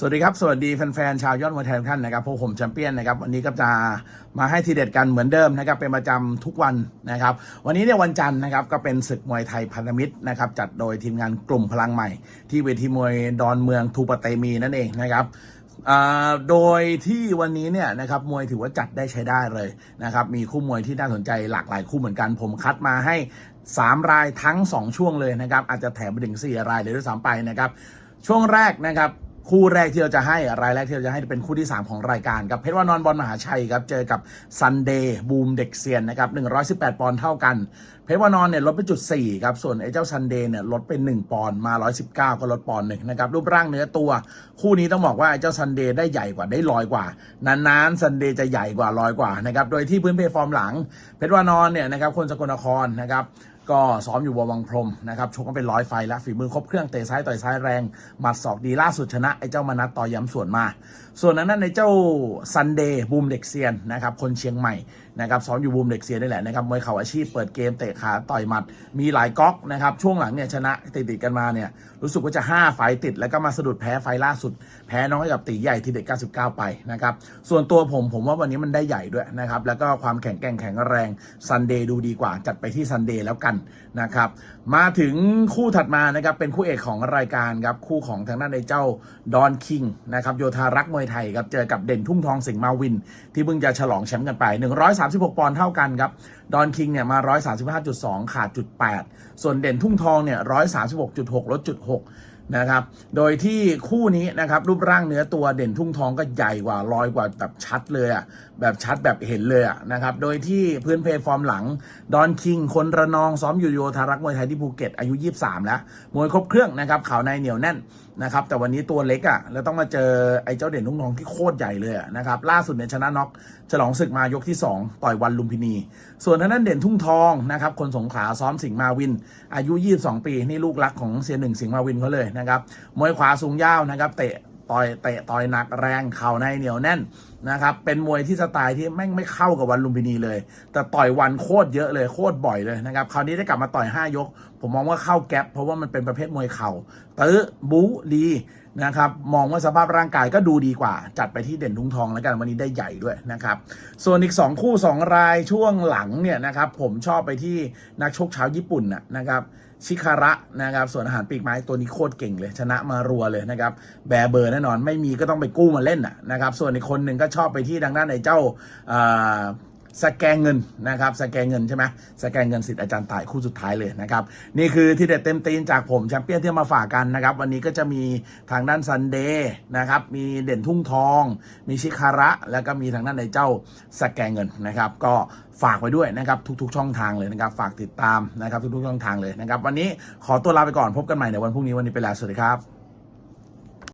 สวัสดีครับ สวัสดีแฟนๆชาวยอดมวยไทยทุกท่านนะครับพวกผมแชมเปี้ยนนะครับวันนี้ก็จะมาให้ทีเด็ดกันเหมือนเดิมนะครับเป็นประจำทุกวันนะครับ วันนี้เนี่ยวันจันทร์นะครับก็เป็นศึกมวยไทยพันธมิตรนะครับจัดโดยทีมงานกลุ่มพลังใหม่ ที่เวทีมวยดอนเมืองทูปเตมีนั่นเองนะครับโดยที่วันนี้เนี่ยนะครับมวยถือว่าจัดได้ใช้ได้เลยนะครับมีคู่มวยที่น่าสนใจหลากหลายคู่เหมือนกันผมคัดมาให้ 3 รายทั้ง 2 ช่วงเลยนะครับอาจจะแถมไปถึง4รายเลยด้วยซ้ำไปนะครับช่วงแรกนะครับ คู่แรกที่เราจะให้รายแรกที่เราจะให้เป็นคู่ที่ 3 ของรายการครับเพชรวานอนบอลมหาชัยครับเจอกับซันเดย์บูมเด็กเซียนนะครับ118 ปอนด์เท่ากัน เพชรวานอนเนี่ยลดไปจุด4ครับส่วนไอ้เจ้าซันเดย์เนี่ยลดไป 1 ปอนด์มา 119 ก็ลดปอนด์หนึ่งนะครับรูปร่างเนื้อตัว คู่นี้ต้องบอกว่าไอ้เจ้าซันเดย์ได้ใหญ่กว่าได้ลอยกว่านานๆซันเดย์จะใหญ่กว่าลอยกว่านะครับโดยที่พื้นเพฟอร์มหลังเพชรวานอนเนี่ยนะครับคนสกลนครนะครับ ก็ซ้อมอยู่ววังพรมนะครับชกกันเป็นร้อยไฟแล้วฝีมือครบเครื่องเตะซ้ายต่อยซ้ายแรงหมัดศอกดีล่าสุดชนะไอ้เจ้ามนัดต่อย้ำส่วนมา ส่วนนั้นในเจ้าซันเดย์บูมเด็กเซียนนะครับคนเชียงใหม่ นะครับซ้อมอยู่บูมเด็กเซียนนี่แหละนะครับมวยเข่าอาชีพเปิดเกมเตะขาต่อยหมัด มีหลายก๊อกนะครับช่วงหลังเนี่ยชนะติดติดกันมาเนี่ยรู้สึกว่าจะ 5 ไฟติด แล้วก็มาสะดุดแพ้ไฟล่าสุด แพ้น้องให้กับตีใหญ่ทีเด็ด99 ไปนะครับส่วนตัวผมผมว่าวันนี้มันได้ใหญ่ด้วยนะครับแล้วก็ความแข็งแกร่งแข็งแรงซันเดย์ดูดีกว่าจัดไปที่ซันเดย์แล้วกันนะครับมาถึงคู่ถัดมานะครับเป็นคู่เอกของรายการครับคู่ของทางด้านในเจ้าดอนคิงนะครับโยธารักมวยไทยครับเจอกับเด่นทุ่งทองสิงห์มาวิน ที่เพิ่งจะฉลองแชมป์กันไป36 ปอนด์เท่ากันครับ ดอนคิงเนี่ยมา 135.2 ขาดจุด 8 ส่วนเด่นทุ่งทองเนี่ย 136.6 ลดจุด 6 นะครับ โดยที่คู่นี้นะครับรูปร่างเนื้อตัวเด่นทุ่งทองก็ใหญ่กว่าลอยกว่าแบบชัดเลยอะ่ะแบบชัดแบบเห็นเลยอะ่ะนะครับ โดยที่พื้นเพฟอร์มหลัง ดอนคิง คนระนองซ้อมอยู่โยธารักมวยไทยที่ภูเก็ตอายุ 23 แล้ว มวยครบเครื่องนะครับข่าวในเหนียวแน่นนะครับแต่วันนี้ตัวเล็กอะ่ะแล้วต้องมาเจอไอ้เจ้าเด่นทุ่งทองที่โคตรใหญ่เลยอะนะครับล่าสุดเนี่ยชนะน็อกฉลองศึกมายกที่ 2 ต่อยวันลุมพินี ส่วนทางด้านเด่นทุ่งทองนะครับคนสงขลาซ้อมสิงห์มาวิน อายุ 22 ปีนี่ลูกรักของเซียนหนึ่งสิงห์มาวินเขาเลยนะครับมวยขวาสูงยาวนะครับ เตะต่อยเตะต่อยหนักแรงเข่าในเหนียวแน่นนะครับ เป็นมวยที่สไตล์ที่แม่งไม่เข้ากับวันลุมพินีเลย แต่ต่อยวันโคตรเยอะเลยโคตรบ่อยเลยนะครับ คราวนี้ได้กลับมาต่อย 5 ยก ผมมองว่าเข้าแก๊ปเพราะว่ามันเป็นประเภทมวยเข่าตื้อบูดี นะครับ มองว่าสภาพร่างกายก็ดูดีกว่า จัดไปที่เด่นทุ่งทองแล้วกันวันนี้ได้ใหญ่ด้วยนะครับ ส่วนอีก 2 คู่ 2 รายช่วงหลังเนี่ยนะครับผมชอบไปที่นักชกชาวญี่ปุ่นนะครับชิคาระนะครับส่วนอาหารปีกไม้ตัวนี้โคตรเก่งเลย ชนะมารัวเลยนะครับแบเบอร์แน่นอนไม่มีก็ต้องไปกู้มาเล่นนะครับส่วนอีกคนหนึ่งก็ชอบไปที่ดังด้านในเจ้า สแกงเงินนะครับสแกงเงินใช่ไหมสแกงเงินสิทธิ์อาจารย์ต่ายคู่สุดท้ายเลยนะครับนี่คือที่เด็ดเต็มตีนจากผมแชมเปี้ยนที่มาฝากกันนะครับวันนี้ก็จะมีทางด้านซันเดย์นะครับมีเด่นทุ่งทอง มีชิคาระ แล้วก็มีทางด้านในเจ้าสแกงเงินนะครับก็ฝากไว้ด้วยนะครับทุก ๆ ช่องทางเลยนะครับ ฝากติดตามนะครับทุกๆช่องทางเลยนะครับวันนี้ขอตัวลาไปก่อนพบกันใหม่ในวันพรุ่งนี้วันนี้ไปแล้วสวัสดีครับ